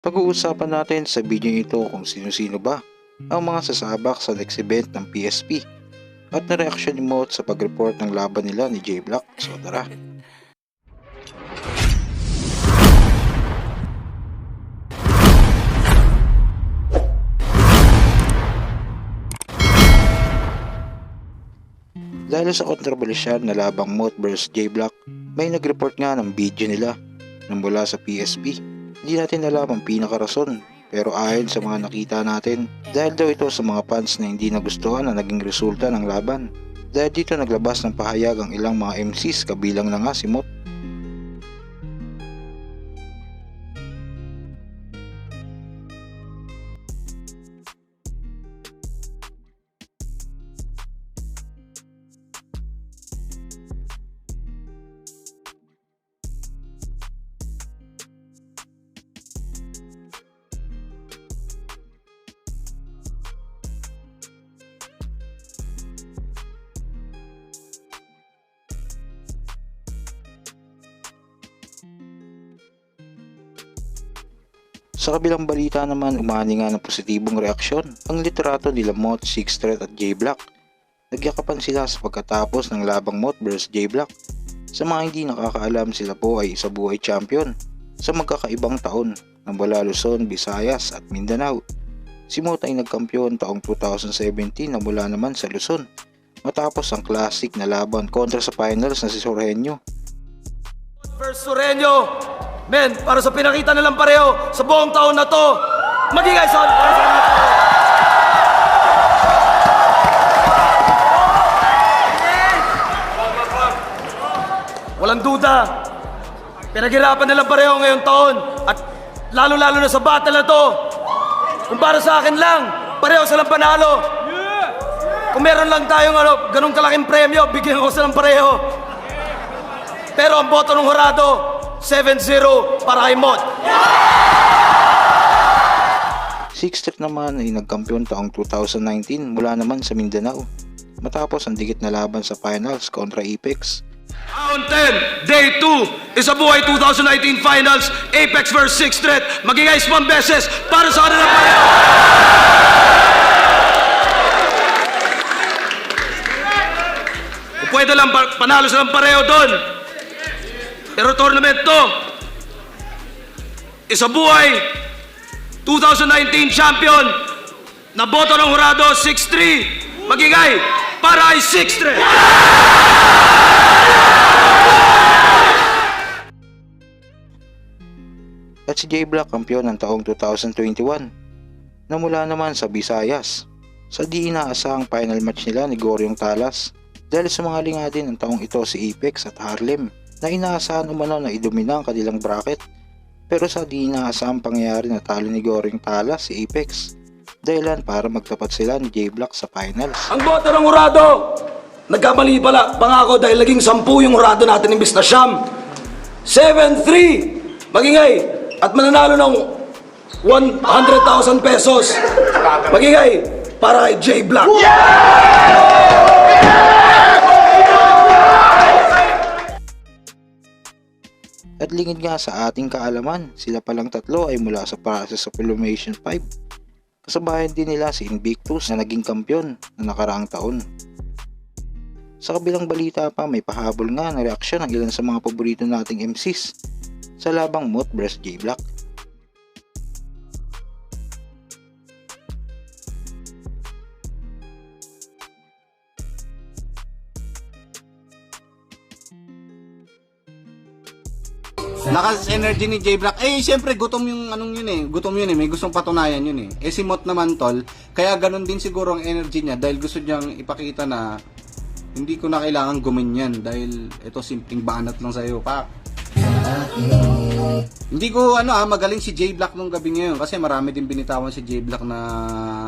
Pag-uusapan natin sa video ito kung sino-sino ba ang mga sasabak sa next event ng PSP at na reaction ni Moat sa pag-report ng laban nila ni J Block. So tara. Dahil sa kontrobersyal na labang Moat vs J Block, may nag-report nga ng video nila na mula sa PSP. Hindi natin alam ang pinakarason pero ayon sa mga nakita natin, dahil daw ito sa mga fans na hindi nagustuhan na naging resulta ng laban. Dahil dito naglabas ng pahayag ang ilang mga MCs kabilang na nga si Mot. Sa kabilang balita naman, umani nga ng positibong reaksyon ang literato nila Mot, Six Threat at J Block. Nagyakapan sila sa pagkatapos ng labang Mot vs J Block. Sa mga hindi nakakaalam, sila po ay isa buhay champion sa magkakaibang taon ng mula Luzon, Visayas at Mindanao. Si Mot ay nagkampiyon taong 2017 na mula naman sa Luzon matapos ang classic na laban kontra sa finals na si Sorhenyo First Sureño, men, para sa pinakita nilang pareho sa buong taon na to, magigay sa para sa tao. Walang duda, pinaghirapan nilang pareho ngayong taon at lalo-lalo na sa battle na to. Kung para sa akin lang, pareho silang panalo. Kung meron lang tayong ano, ganun kalaking premyo, bigyan ko silang pareho. Pero ang boto ng Horado, 7-0 para kay Mot. Six Street naman ay nagkampiyon taong 2019 mula naman sa Mindanao matapos ang dikit na laban sa finals kontra Apex. Round 10, Day 2, Isa Buhay 2019 Finals, Apex vs. 6 Threat, maging ice one beses para sa kanila pareho. Kung pwede lang pa- panalo silang pareho doon. Pero tournament to, Isa Buhay 2019 champion, na boto ng Hurado 6-3, magigay para ay 6 Threat. At si J Block kampiyon ng taong 2021 na mula naman sa Visayas. Sa di inaasahang final match nila ni Goryong Talas. Dahil sa mga linga din ng taong ito si Apex at Harlem na inaasahan umano na idomina ang kanilang bracket pero sa di inaasahang pangyayari na talo ni Goryong Talas si Apex dahilan para magtapat sila ni J Block sa finals. Ang boto ng Urado, nagkamali pala, pangako dahil naging sampu yung Urado natin imbis na siyam. 7-3, magingay, at mananalo ng 100,000 pesos. Magingay, para kay J Black. At lingid nga sa ating kaalaman, sila palang tatlo ay mula sa process of Illumination 5. Kasabayan din nila si Invictus na naging kampyon na nakaraang taon. Sa kabilang balita pa may pahabol nga na reaksyon ng ilan sa mga paborito nating MCs sa labang Mot vs J Black. Lakas energy ni J Black. Eh, siyempre, gutom yung anong yun eh. Gutom yun eh. May gustong patunayan yun eh. Eh, si Mot naman, tol. Kaya ganun din siguro ang energy niya dahil gusto niyang ipakita na hindi ko na kailangan gumanyan dahil ito simpleng banat lang sa'yo, pa. Hindi ko ano ah, magaling si J Black nung gabi ngayon kasi marami din binitawan si J Black na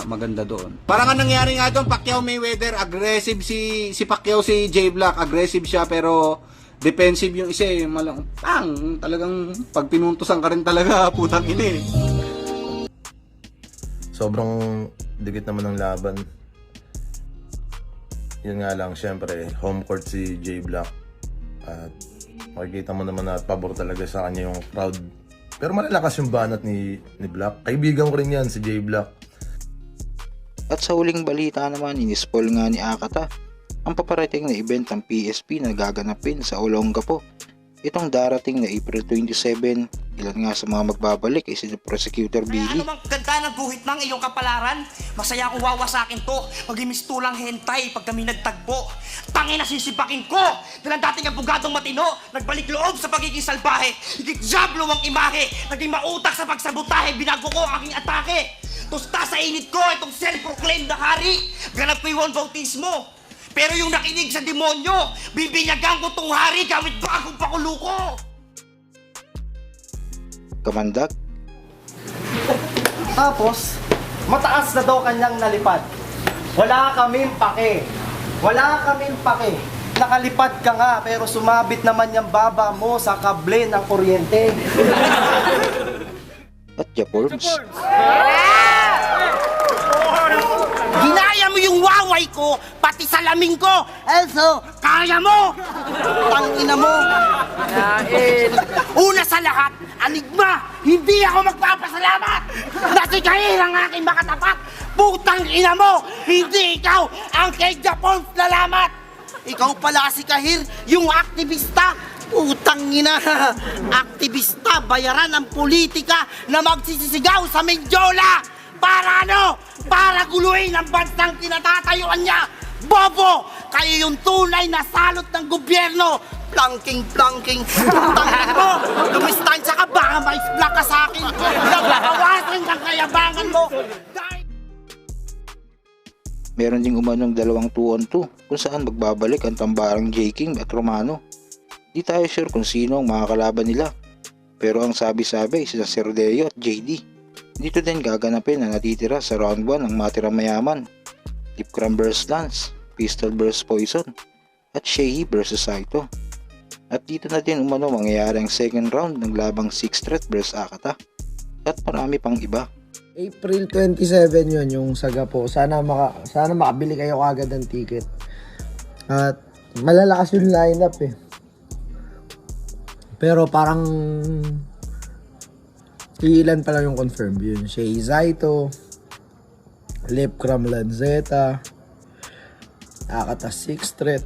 maganda doon. Parang ang nangyari nga doon, Pacquiao Mayweather, aggressive si si Pacquiao si J Black, aggressive siya pero defensive yung isa eh, malang pang talagang pag pinuntusan ka rin talaga putang ina eh. sobrang dikit naman ng laban. Yun nga lang, syempre, home court si J Black. At makikita mo naman na pabor talaga sa kanya yung crowd Pero malalakas yung banat ni, ni Black. Kaibigan ko rin yan, si J Black. At sa huling balita naman, inispoil nga ni Akata ang paparating na event ng PSP na gaganapin sa Olongapo. Itong darating na April 27, ilan nga sa mga magbabalik ay si Prosecutor Kaya Billy, ano mang ganda ng guhit ng iyong kapalaran? Masaya akong wawasakin to. Magimistulang hentay pag kami nagtagpo. Tangin na sisipakin ko! Dahil ang dating abogadong matino, nagbalik loob sa pagiging salbahe. Higit jablo ang imahe. Naging mautak sa pagsabotahe, binago ko ang aking atake. Tusta sa init ko itong self-proclaimed na hari. Ganap ko yung bautismo. Pero yung nakinig sa demonyo, bibinyagan ko tong hari gamit bagong pakulo ko. Kamandag, Tapos, mataas na daw kanyang nalipad. Wala kaming pake. Wala kaming pake. Nakalipad ka nga, pero sumabit naman yung baba mo sa kable ng kuryente. at Japorms. Ginaya mo yung waway ko, pati salamin ko. Elso, kaya mo! Tangina mo! Una sa lahat, anigma, hindi ako magpapasalamat! Nasikahir ang aking makatapat! Putang ina mo, hindi ikaw ang kay Japon lalamat! Ikaw pala si Kahir, yung aktivista! Putang ina! Aktivista, bayaran ng politika na magsisisigaw sa Menjola! Para ano? Para guluhin ang bansang kinatatayuan niya! Bobo! Kayo yung tunay na salot ng gobyerno! Planking, planking! Putang mo! Lumistansya ka baka may black ka sa akin! Nagbabawasan ng kayabangan mo! Dahil... Meron ding umanong dalawang 2 on 2 kung saan magbabalik ang tambarang J. King at Romano. Di tayo sure kung sino ang mga kalaban nila. Pero ang sabi-sabi ay sina Cerdeo at JD. Dito din gaganapin na natitira sa round 1 ang matirang mayaman. Deep Cram vs Lance, Pistol vs Poison, at Shehi vs Saito. At dito na din umano mangyayari ang second round ng labang 6 threat vs Akata. At marami pang iba. April 27 yun yung saga po. Sana maka, sana makabili kayo kagad ng ticket. At malalakas yung lineup eh. Pero parang ilan pa lang yung confirm yun. Shay Zaito, Lipcram Lanzetta, Akata 6 threat.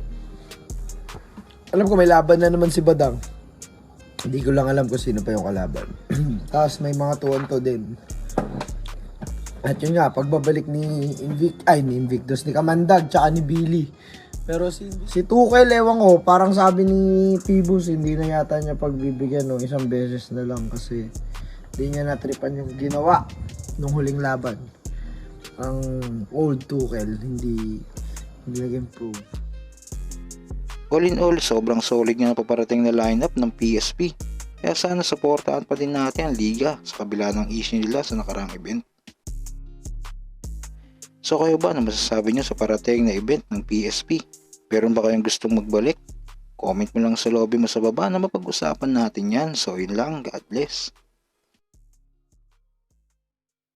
Alam ko may laban na naman si Badang. Hindi ko lang alam kung sino pa yung kalaban. Tapos may mga tuwan to din. At yun nga, pagbabalik ni Invic, ay ni Invictus, ni Kamandag, tsaka ni Billy. Pero si, si Tukel, ewan ko, parang sabi ni Pibus, hindi na yata niya pagbibigyan no, isang beses na lang kasi hindi niya natripan yung ginawa nung huling laban. Ang old Tukel, hindi, hindi nag-improve. All in all, sobrang solid nga paparating na lineup ng PSP. Kaya sana supportahan pa din natin ang liga sa kabila ng issue nila sa nakarang event. So kayo ba na masasabi nyo sa parating na event ng PSP? Meron ba kayong gustong magbalik? Comment mo lang sa lobby mo sa baba na mapag-usapan natin yan. So yun lang, God bless.